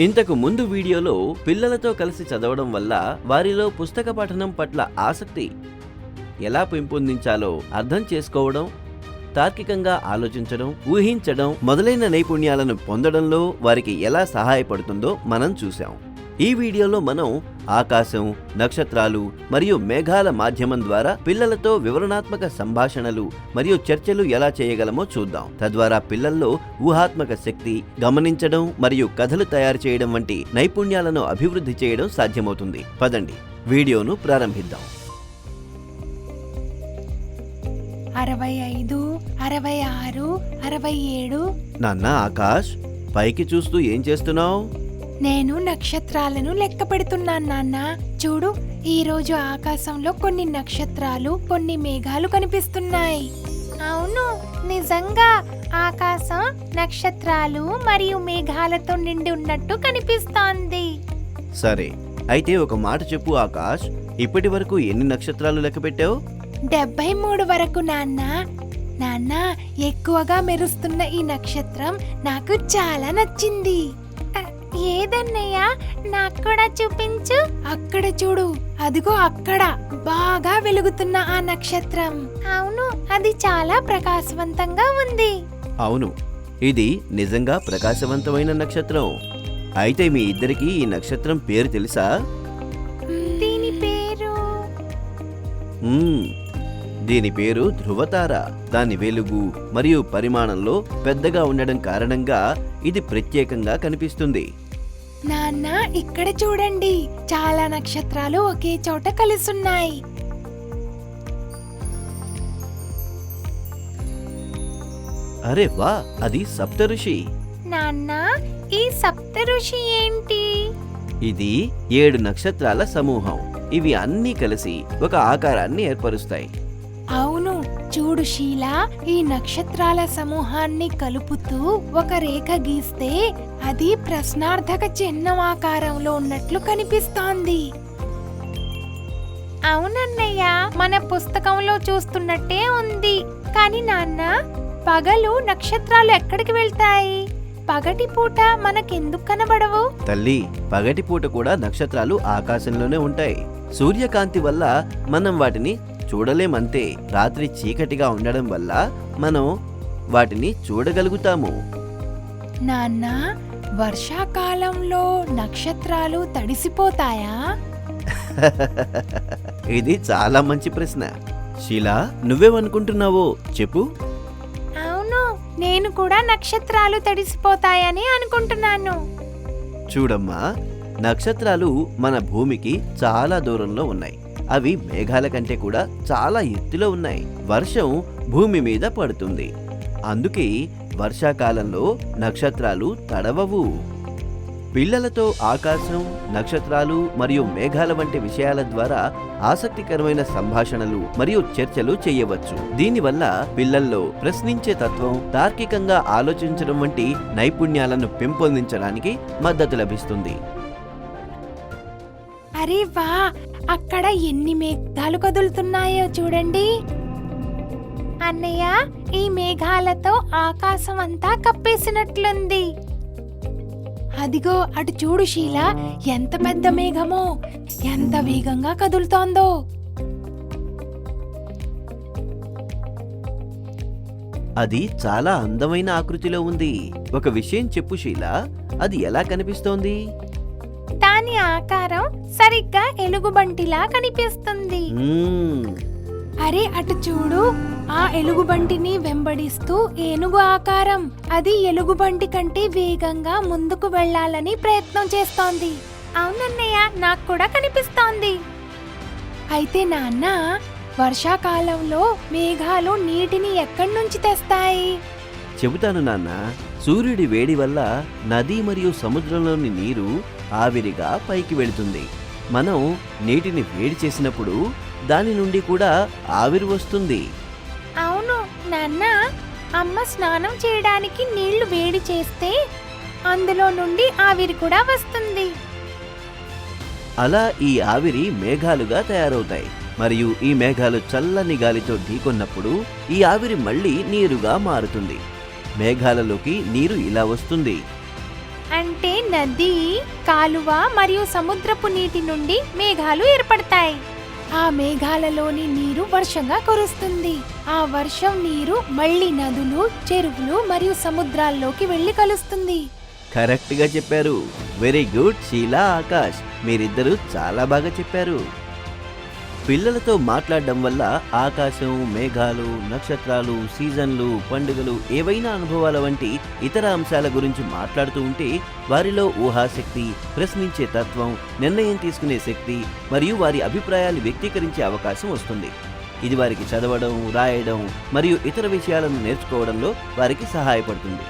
ఇంతకు ముందు వీడియోలో పిల్లలతో కలిసి చదవడం వల్ల వారిలో పుస్తక పఠనం పట్ల ఆసక్తి ఎలా పెంపొందించాలో అర్థం చేసుకోవడం తార్కికంగా ఆలోచించడం ఊహించడం మొదలైన నైపుణ్యాలను పొందడంలో వారికి ఎలా సహాయపడుతుందో మనం చూసాం ఈ వీడియోలో మనం ఆకాశం నక్షత్రాలు మరియు మేఘాల మాధ్యమం ద్వారా పిల్లలతో వివరణాత్మక సంభాషణలు మరియు చర్చలు ఎలా చేయగలమో చూద్దాం. తద్వారా పిల్లల్లో ఊహాత్మక శక్తి గమనించడం మరియు కథలు తయారు చేయడం వంటి నైపుణ్యాలను అభివృద్ధి చేయడం సాధ్యమవుతుంది. పదండి వీడియోను ప్రారంభిద్దాం. అరవై ఐదు అరవై ఆరు అరవై ఏడు. నాన్న ఆకాష్ పైకి చూస్తూ ఏం చేస్తున్నావు? నేను నక్షత్రాలను లెక్క పెడుతున్నాను నాన్న. చూడు ఈ రోజు ఆకాశంలో కొన్ని నక్షత్రాలు కొన్ని మేఘాలు కనిపిస్తున్నాయి. అవును నిజంగా ఆకాశం నక్షత్రాలు మరియు మేఘాలతో నిండి ఉన్నట్టు కనిపిస్తోంది. సరే అయితే ఒక మాట చెప్పు ఆకాష్. ఇప్పటి వరకు ఎన్ని నక్షత్రాలు లెక్క పెట్టావు? డెబ్బై మూడు వరకు నాన్న. నాన్న ఎక్కువగా మెరుస్తున్న ఈ నక్షత్రం నాకు చాలా నచ్చింది. ఏదన్నయ్యా? నాకు కూడా చూపించు. అక్కడ చూడు. అదిగో అక్కడ. బాగా వెలుగుతున్న ఆ నక్షత్రం. అవును అది చాలా ప్రకాశవంతంగా ఉంది. అవును ఇది నిజంగా ప్రకాశవంతమైన నక్షత్రం. అయితే మీ ఇద్దరికి ఈ నక్షత్రం పేరు తెలుసా? దీని పేరు? మ్మ్. దీని పేరు ధృవతార. దాని వెలుగు మరియు పరిమాణంలో పెద్దగా ఉండడం కారణంగా ఇది ప్రత్యేకంగా కనిపిస్తుంది. నాన్న ఇక్కడ చూడండి. చాలా నక్షత్రాలు ఒకే చోట కలిసున్నాయి. అరే వా అది సప్తఋషి నాన్న ఈ సప్త ఋషి ఏంటి? ఇది ఏడు నక్షత్రాల సమూహం. ఇవి అన్నీ కలిసి ఒక ఆకారాన్ని ఏర్పరుస్తాయి. చూడు శీలా ఈ నక్షత్రాల సమూహాన్ని కలుపుతూ ఒక రేఖ గీస్తే అది ప్రశ్నార్థక చిహ్నం ఆకారంలో ఉన్నట్లు కనిపిస్తోంది. అవునన్నయ్య మన పుస్తకంలో చూస్తున్నట్టే ఉంది. కానీ నాన్న పగలు నక్షత్రాలు ఎక్కడికి వెళ్తాయి? పగటి పూట మనకెందుకు కనబడవు? తల్లి పగటి పూట కూడా నక్షత్రాలు ఆకాశంలోనే ఉంటాయి. సూర్యకాంతి వల్ల మనం వాటిని చూడలేమంతే. రాత్రి చీకటిగా ఉండడం వల్ల మనం వాటిని చూడగలుగుతాము. నాన్న వర్షాకాలంలో నక్షత్రాలు తడిసిపోతాయా? ఇది చాలా మంచి ప్రశ్న. శీలా నువ్వేమనుకుంటున్నావో చెప్పు. అవును నేను కూడా నక్షత్రాలు తడిసిపోతాయని అనుకుంటున్నాను. చూడమ్మా నక్షత్రాలు మన భూమికి చాలా దూరంలో ఉన్నాయి. అవి మేఘాల కంటే కూడా చాలా ఎత్తులో ఉన్నాయి. వర్షం భూమి మీద పడుతుంది. అందుకే వర్షాకాలంలో నక్షత్రాలు తడవవు. పిల్లలతో ఆకాశం నక్షత్రాలు మరియు మేఘాల వంటి విషయాల ద్వారా ఆసక్తికరమైన సంభాషణలు మరియు చర్చలు చేయవచ్చు. దీనివల్ల పిల్లల్లో ప్రశ్నించే తత్వం తార్కికంగా ఆలోచించడం వంటి నైపుణ్యాలను పెంపొందించడానికి మద్దతు లభిస్తుంది. అరే వా! అక్కడ ఎన్ని మేఘాలు కదులుతున్నాయో చూడండి. అన్నయ్య ఈ మేఘాలతో ఆకాశం అంతా కప్పేసినట్లుంది. అదిగో అటు చూడు శీల ఎంత పెద్ద మేఘమో ఎంత వేగంగా కదులుతోందో. అది చాలా అందమైన ఆకృతిలో ఉంది. ఒక విషయం చెప్పు శీలా అది ఎలా కనిపిస్తోంది? దాని ఆకారం సరిగ్గా ఎలుగుబంటిలా కనిపిస్తుంది. అరే అటు చూడు. ఆ ఎలుగుబంటిని వెంబడిస్తూ ఏనుగు ఆకారం. అది ఎలుగుబంటి కంటే వేగంగా ముందుకు వెళ్ళాలని ప్రయత్నం చేస్తోంది. అవునన్నయ్య నాకు కూడా కనిపిస్తోంది. అయితే నాన్న వర్షాకాలంలో మేఘాలు నీటిని ఎక్కడి నుంచి తెస్తాయి? చెబుతాను నాన్న సూర్యుడి వేడి వల్ల నది మరియు సముద్రంలోని నీరు ఆవిరిగా పైకి వెళుతుంది. మనం నీటిని వేడి చేసినప్పుడు దాని నుండి కూడా ఆవిరి వస్తుంది. అవును నాన్న. అమ్మ స్నానం చేయడానికి నీళ్ళు వేడి చేస్తే అందులో నుండి ఆవిరి కూడా వస్తుంది. అలా ఈ ఆవిరి మేఘాలుగా తయారవుతాయి. మరియు ఈ మేఘాలు చల్లని గాలితో ఢీకొన్నప్పుడు ఈ ఆవిరి మళ్ళీ నీరుగా మారుతుంది. మేఘాలలోకి నీరు ఇలా వస్తుంది. అంటే నది కాలువ మరియు సముద్రపు నీటి నుండి మేఘాలు ఏర్పడతాయి. ఆ మేఘాలలోని నీరు వర్షంగా కురుస్తుంది. ఆ వర్షం నీరు మళ్ళీ నదులు చెరువులు మరియు సముద్రాల్లోకి వెళ్ళి కలుస్తుంది. కరెక్ట్గా చెప్పారు. Very good Sheela Akash. మీరిద్దరూ చాలా బాగా చెప్పారు. పిల్లలతో మాట్లాడడం వల్ల ఆకాశం మేఘాలు నక్షత్రాలు సీజన్లు పండుగలు ఏవైనా అనుభవాల వంటి ఇతర అంశాల గురించి మాట్లాడుతూ ఉంటే వారిలో ఊహాశక్తి ప్రశ్నించే తత్వం నిర్ణయం తీసుకునే శక్తి మరియు వారి అభిప్రాయాలు వ్యక్తీకరించే అవకాశం వస్తుంది. ఇది వారికి చదవడం రాయడం మరియు ఇతర విషయాలను నేర్చుకోవడంలో వారికి సహాయపడుతుంది.